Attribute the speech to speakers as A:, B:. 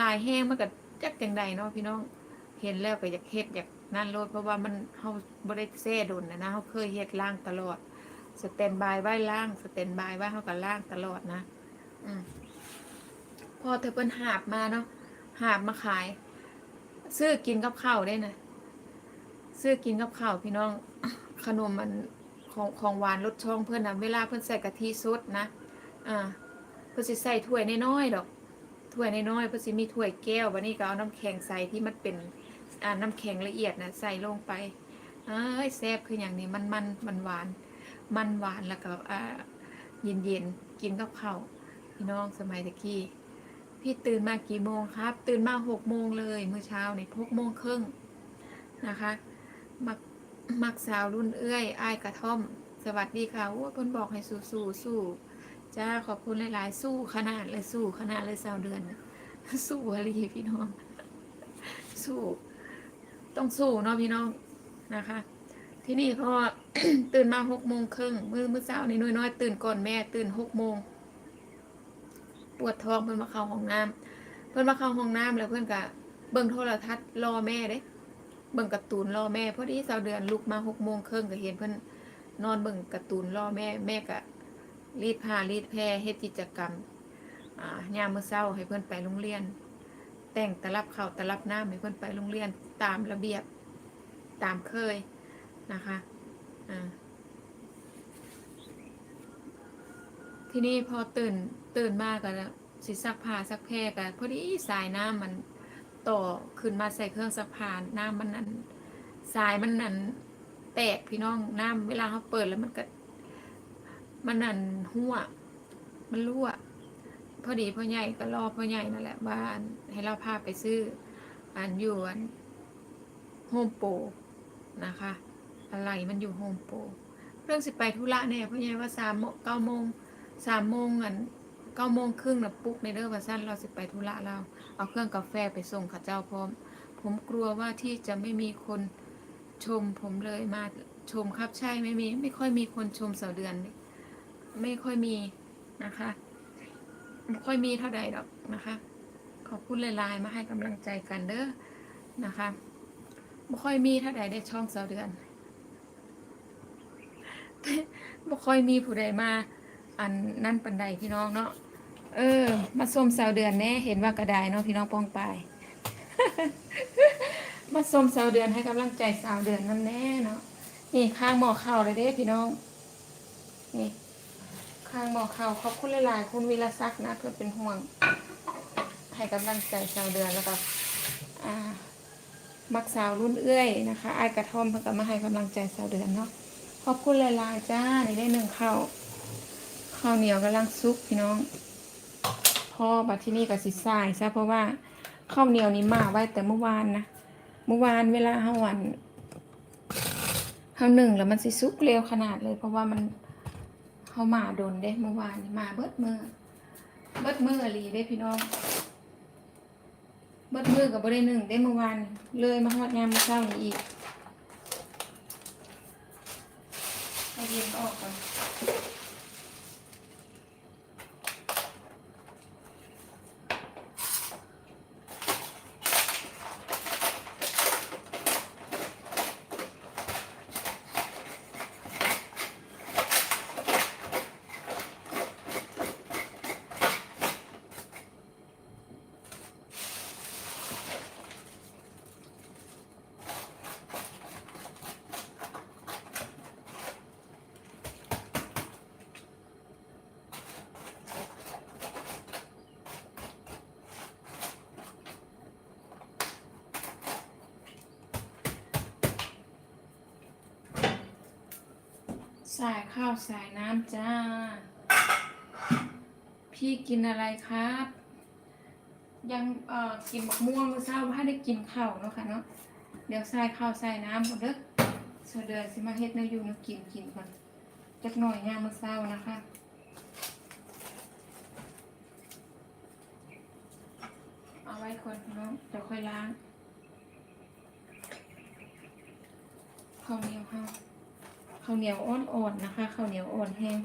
A: ลายแห้งมันก็จักจังใดเนาะพี่น้อง เห็นแล้วก็อยากเฮ็ดอยากนั่นโลดเพราะว่ามันเฮาบ่ได้แซ่ดนนะนะเฮาเคยเฮ็ดล่างตลอด สแตนบายไว้ล่างสแตนบายไว้เฮาก็ล่างตลอดนะ อืมพอเธอเพิ่นหาบมาเนาะหาบมาขาย ซื้อกินกับข้าวได้นะซื้อกินกับข้าวพี่น้องขนมมันของของหวานรสช่องเพื่อนนะเวลาเพื่อนใส่กะทิสดนะ อ่า เพื่อนใส่ถ้วยน้อยๆดอก ถ้วยน้อยๆเพื่อนสิมีถ้วยแก้ววันนี้ก็เอาน้ำแข็งใส่ที่มันเป็นอ่าน้ำแข็งละเอียดนะใส่ลงไปเอ้ยแซ่บคืออย่างนี้มันมันมันหวานมันหวานแล้วก็อ่าเย็นๆกินกับข้าวพี่น้องสมัยตะกี้พี่ตื่นมากี่โมงครับ ตื่นมาหกโมงเลยเมื่อเช้านี่หกโมงครึ่งนะคะมักมักสาวรุ่นเอื้อยอ้ายกระท่อม สวัสดีค่ะโอ้เพิ่นบอกให้สู้สู้สู้ จ้าขอบคุณหลาย ๆ สู้ขนาดเลยสู้ขนาดเลยสาวเดือน สู้อะไรพี่น้อง สู้ ต้องสู้เนาะพี่น้องนะคะ ที่นี่พอตื่นมาหกโมงครึ่งมือมื้อเช้านี่น้อยๆตื่นก่อนแม่ตื่นหกโมงปวดท้องเพิ่นมาเข้าห้องน้ำเพิ่นมาเข้าห้องน้ำแล้วเพิ่นก็เบิ่งโทรทัศน์รอแม่เด้เบิ่งการ์ตูนรอแม่พอดีสาวเดือนลุกมาหกโมงครึ่งก็เห็นเพิ่นนอนเบิ่งการ์ตูนรอแม่แม่ก็ รีดผ้ารีดแพรเฮ็ดกิจกรรมอ่ายามมื้อเช้าให้เพิ่อนไปโรงเรียน แต่งตะลับข้าวตะลับน้ำให้เพิ่อนไปโรงเรียนตามระเบียบตามเคยนะคะอ่าทีนี้พอตื่นตื่นมากก็สิซักผ้าซักแพรกันพอดีสายน้ำมันต่อขึ้นมาใส่เครื่องซักผ้าน้ำมันนั่นสายมันนั่นแตกพี่น้องน้ำเวลาเขาเปิดแล้วมันก็ มันนั่นหัวมันรั่วพอดีพ่อใหญ่ก็รอพ่อใหญ่นั่นแหละว่านให้เราพาไปซื้ออันอยู่อันโฮมโปรนะคะ อะไรมันอยู่โฮมโปรเรื่องสิไปธุระเนี่ยพ่อใหญ่ว่าสามโมงเก้าโมงสามโมงอันเก้าโมงครึ่งนะปุ๊กในเด้อว่าสั้นเราสิไปธุระเรา เอาเครื่องกาแฟไปส่งข้าเจ้าพร้อม ผมกลัวว่าที่จะไม่มีคนชมผมเลยมาชมครับใช่ไม่มี ไม่ค่อยมีคนชมเสาเดือน ไม่ค่อยมีนะคะไม่ค่อยมีเท่าใดดอกนะคะ ขอบคุณหลายๆมาให้กำลังใจกันเด้อนะคะไม่ค่อยมีเท่าใดได้ช่องเสาเดือนไม่ค่อยมีผู้ใดมา อันนั่นปันใดพี่น้องเนาะเออ มาส้มสาวเดือนแน่เห็นว่ากระไดเนาะพี่น้องป้องไปมาส้มสาวเดือนให้กำลังใจสาวเดือนนั่นแน่เนาะนี่ข้างหมอเข่าเลยเด้พี่น้องนี่ ข้างหมอเข่าขอบคุณหลายๆคุณวีรศักดิ์นะเพื่อเป็นห่วง ให้กำลังใจสาวเดือนแล้วก็มักสาวรุ่นเอื้อยนะคะไอ้กระท่อมเพื่อกมาให้กำลังใจสาวเดือนเนาะขอบคุณหลายๆจ้านี่ได้หนึ่งข้าวข้าวเหนียวกำลังซุกพี่น้องพ่อบัดที่นี่กับสิสายซะเพราะว่าข้าวเหนียวนี้มาไว้แต่เมื่อวานนะเมื่อวานเวลาห้าวันข้าวหนึ่งแล้วมันสิซุกเร็วขนาดเลย เพราะว่ามัน เขามาโดนเด้เมื่อวานมาเบิดมือเบิดมืออหลีเด้พี่น้อง เบิดมือกับบริหนึ่งได้เมื่อวานเลยมาหอดงานมาเช้านี้อีกให้เย็นออกก่อน สายข้าวสายน้ำจ้า พี่กินอะไรครับ ยังเอ่อกินมะม่วงมื้อเช้าว่าได้กินข้าวเนาะค่ะเนาะเดี๋ยวใส่ข้าวใส่น้ำก่อนเด้อเสเดือนสิมาเฮ็ดแนวอยู่แนวกินกินก่อนจักหน่อยยามมื้อเช้านะคะเอาไว้ก่อนพี่น้องเดี๋ยวค่อยล้างข้าวเหนียวค่ะ ข้าวเหนียวอ่อนๆนะคะข้าวเหนียวอ่อนแห้ง